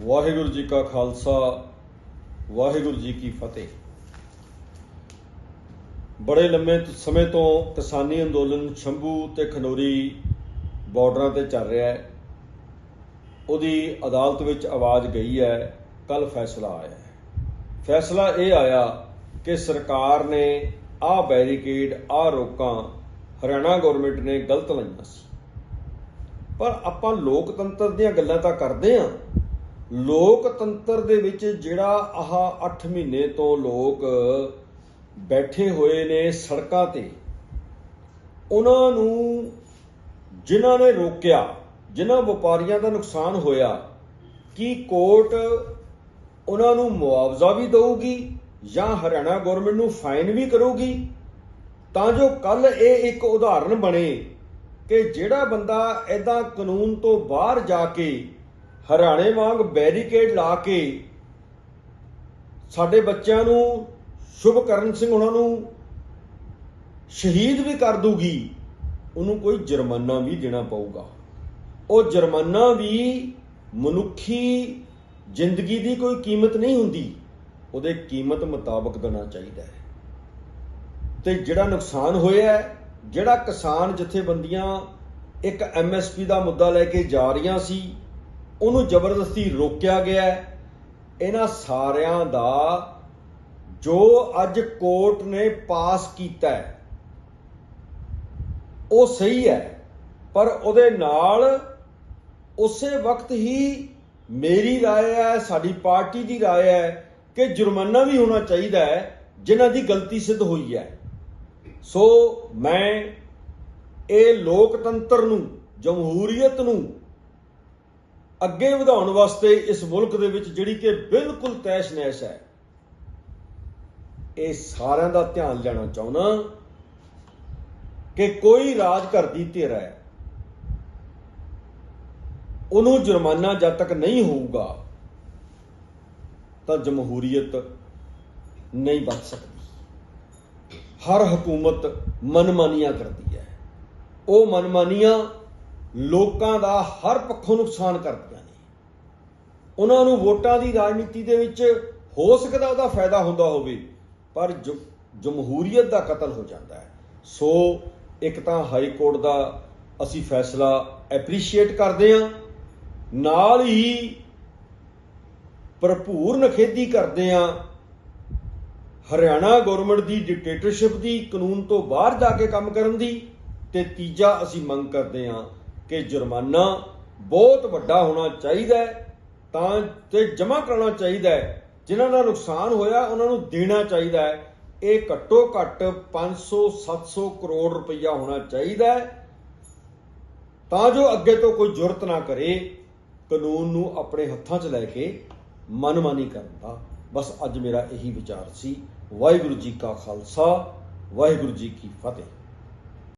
ਵਾਹਿਗੁਰੂ ਜੀ ਕਾ ਖਾਲਸਾ, ਵਾਹਿਗੁਰੂ ਜੀ ਕੀ ਫਤਿਹ। ਬੜੇ ਲੰਮੇ ਸਮੇਂ ਤੋਂ ਕਿਸਾਨੀ ਅੰਦੋਲਨ ਸ਼ੰਭੂ ਤੇ ਖਨੋਰੀ ਬਾਰਡਰਾਂ ਤੇ ਚੱਲ ਰਿਹਾ ਹੈ। ਉਹਦੀ ਅਦਾਲਤ ਵਿੱਚ ਆਵਾਜ਼ ਗਈ ਹੈ ਕੱਲ ਫੈਸਲਾ ਆਇਆ ਫੈਸਲਾ ਇਹ ਆਇਆ ਕਿ ਸਰਕਾਰ ਨੇ ਆਹ ਬੈਰੀਕੇਡ, ਆਹ ਰੋਕਾਂ ਹਰਿਆਣਾ ਗਵਰਨਮੈਂਟ ਨੇ ਗਲਤ ਲਾਈਆਂ ਸੀ। ਪਰ ਆਪਾਂ ਲੋਕਤੰਤਰ ਦੀਆਂ ਗੱਲਾਂ ਤਾਂ ਕਰਦੇ ਆਂ ਲੋਕਤੰਤਰ ਦੇ ਵਿੱਚ ਜਿਹੜਾ ਆਹ 8 ਮਹੀਨੇ ਤੋਂ ਲੋਕ ਬੈਠੇ ਹੋਏ ਨੇ ਸੜਕਾਂ ਤੇ, ਉਹਨਾਂ ਨੂੰ ਜਿਨ੍ਹਾਂ ਨੇ ਰੋਕਿਆ, ਜਿਨ੍ਹਾਂ ਵਪਾਰੀਆਂ ਦਾ ਨੁਕਸਾਨ ਹੋਇਆ, ਕੀ ਕੋਰਟ ਉਹਨਾਂ ਨੂੰ ਮੁਆਵਜ਼ਾ ਵੀ ਦੇਊਗੀ ਜਾਂ ਹਰਿਆਣਾ ਗਵਰਨਮੈਂਟ ਨੂੰ ਫਾਈਨ ਵੀ ਕਰੂਗੀ? ਤਾਂ ਜੋ ਕੱਲ ਇਹ ਇੱਕ ਉਦਾਹਰਨ ਬਣੇ ਕਿ ਜਿਹੜਾ ਬੰਦਾ ਐਦਾਂ ਕਾਨੂੰਨ ਤੋਂ ਬਾਹਰ ਜਾ ਕੇ ਹਰਿਆਣੇ ਵਾਂਗ ਬੈਰੀਕੇਡ ਲਾ ਕੇ ਸਾਡੇ ਬੱਚਿਆਂ ਨੂੰ ਸ਼ੁਭਕਰਨ ਸਿੰਘ ਉਹਨਾਂ ਨੂੰ ਸ਼ਹੀਦ ਵੀ ਕਰ ਦੂਗੀ ਉਹਨੂੰ ਕੋਈ ਜੁਰਮਾਨਾ ਵੀ ਦੇਣਾ ਪਊਗਾ। ਉਹ ਜੁਰਮਾਨਾ ਵੀ ਮਨੁੱਖੀ ਜ਼ਿੰਦਗੀ ਦੀ ਕੋਈ ਕੀਮਤ ਨਹੀਂ ਹੁੰਦੀ ਉਹਦੇ ਕੀਮਤ ਮੁਤਾਬਕ ਦੇਣਾ ਚਾਹੀਦਾ ਹੈ। ਤੇ ਜਿਹੜਾ ਨੁਕਸਾਨ ਹੋਇਆ ਹੈ, ਜਿਹੜਾ ਕਿਸਾਨ ਜਥੇਬੰਦੀਆਂ ਇੱਕ ਐਮਐਸਪੀ ਦਾ ਮੁੱਦਾ ਲੈ ਕੇ ਜਾ ਰਹੀਆਂ ਸੀ ਉਹਨੂੰ ਜ਼ਬਰਦਸਤੀ ਰੋਕਿਆ ਗਿਆ ਹੈ ਇਹਨਾਂ ਸਾਰਿਆਂ ਦਾ ਜੋ ਅੱਜ ਕੋਰਟ ਨੇ ਪਾਸ ਕੀਤਾ ਹੈ ਉਹ ਸਹੀ ਹੈ ਪਰ ਉਹਦੇ ਨਾਲ ਉਸੇ ਵਕਤ ਹੀ ਮੇਰੀ رائے ਹੈ ਸਾਡੀ ਪਾਰਟੀ ਦੀ رائے ਹੈ ਕਿ ਜੁਰਮਾਨਾ ਵੀ ਹੋਣਾ ਚਾਹੀਦਾ ਹੈ ਜਿਨ੍ਹਾਂ ਦੀ ਗਲਤੀ ਸਿੱਧ ਹੋਈ ਹੈ ਸੋ ਮੈਂ ਇਹ ਲੋਕਤੰਤਰ ਨੂੰ ਜਮਹੂਰੀਅਤ ਨੂੰ ਅੱਗੇ ਵਧਾਉਣ ਵਾਸਤੇ ਇਸ ਮੁਲਕ ਦੇ ਵਿੱਚ ਜਿਹੜੀ ਕਿ ਬਿਲਕੁਲ ਤੈਸ਼ ਨੈਸ਼ ਹੈ, ਇਹ ਸਾਰਿਆਂ ਦਾ ਧਿਆਨ ਲੈਣਾ ਚਾਹੁੰਦਾ ਕਿ ਕੋਈ ਰਾਜ ਘਰ ਦੀ ਧਿਰ ਹੈ, ਉਹਨੂੰ ਜੁਰਮਾਨਾ ਜਦ ਤੱਕ ਨਹੀਂ ਹੋਊਗਾ, ਤਾਂ ਜਮਹੂਰੀਅਤ ਨਹੀਂ ਬਚ ਸਕਦੀ। ਹਰ ਹਕੂਮਤ ਮਨਮਾਨੀਆਂ ਕਰਦੀ ਹੈ। ਉਹ ਮਨਮਾਨੀਆਂ ਲੋਕਾਂ ਦਾ ਹਰ ਪੱਖੋਂ ਨੁਕਸਾਨ ਕਰਦੀਆਂ ਨੇ। ਉਹਨਾਂ ਨੂੰ ਵੋਟਾਂ ਦੀ ਰਾਜਨੀਤੀ ਦੇ ਵਿੱਚ ਹੋ ਸਕਦਾ ਉਹਦਾ ਫਾਇਦਾ ਹੁੰਦਾ ਹੋਵੇ, ਪਰ ਜ- ਜਮਹੂਰੀਅਤ ਦਾ ਕਤਲ ਹੋ ਜਾਂਦਾ ਹੈ। ਸੋ ਇੱਕ ਤਾਂ ਹਾਈ ਕੋਰਟ ਦਾ ਅਸੀਂ ਫੈਸਲਾ ਐਪਰੀਸ਼ੀਏਟ ਕਰਦੇ ਹਾਂ, ਨਾਲ ਹੀ ਭਰਪੂਰ ਨਖੇਦੀ ਕਰਦੇ ਹਾਂ, ਹਰਿਆਣਾ ਗਵਰਨਮੈਂਟ ਦੀ ਡਿਕਟੇਟਰਸ਼ਿਪ ਦੀ ਕਾਨੂੰਨ ਤੋਂ ਬਾਹਰ ਜਾ ਕੇ ਕੰਮ ਕਰਨ ਦੀ, ਤੇ ਤੀਜਾ ਅਸੀਂ ਮੰਗ ਕਰਦੇ ਹਾਂ ਕਿ ਜੁਰਮਾਨਾ ਬਹੁਤ ਵੱਡਾ ਹੋਣਾ ਚਾਹੀਦਾ ਹੈ, ਤਾਂ ਤੇ ਜਮ੍ਹਾਂ ਕਰਾਉਣਾ ਚਾਹੀਦਾ ਹੈ। ਜਿਨ੍ਹਾਂ ਦਾ ਨੁਕਸਾਨ ਹੋਇਆ, ਉਹਨਾਂ ਨੂੰ ਦੇਣਾ ਚਾਹੀਦਾ ਹੈ। ਇਹ ਘੱਟੋ ਘੱਟ 500 700 ਕਰੋੜ ਰੁਪਈਆ ਹੋਣਾ ਚਾਹੀਦਾ ਹੈ। ਤਾਂ ਜੋ ਅੱਗੇ ਤੋਂ ਕੋਈ ਜ਼ਰੂਰਤ ਨਾ ਕਰੇ, ਕਾਨੂੰਨ ਨੂੰ ਆਪਣੇ ਹੱਥਾਂ 'ਚ ਲੈ ਕੇ ਮਨਮਾਨੀ ਕਰਨ ਦਾ। ਬਸ ਅੱਜ ਮੇਰਾ ਇਹੀ ਵਿਚਾਰ ਸੀ। ਵਾਹਿਗੁਰੂ ਜੀ ਕਾ ਖਾਲਸਾ, ਵਾਹਿਗੁਰੂ ਜੀ ਕੀ ਫਤਿਹ।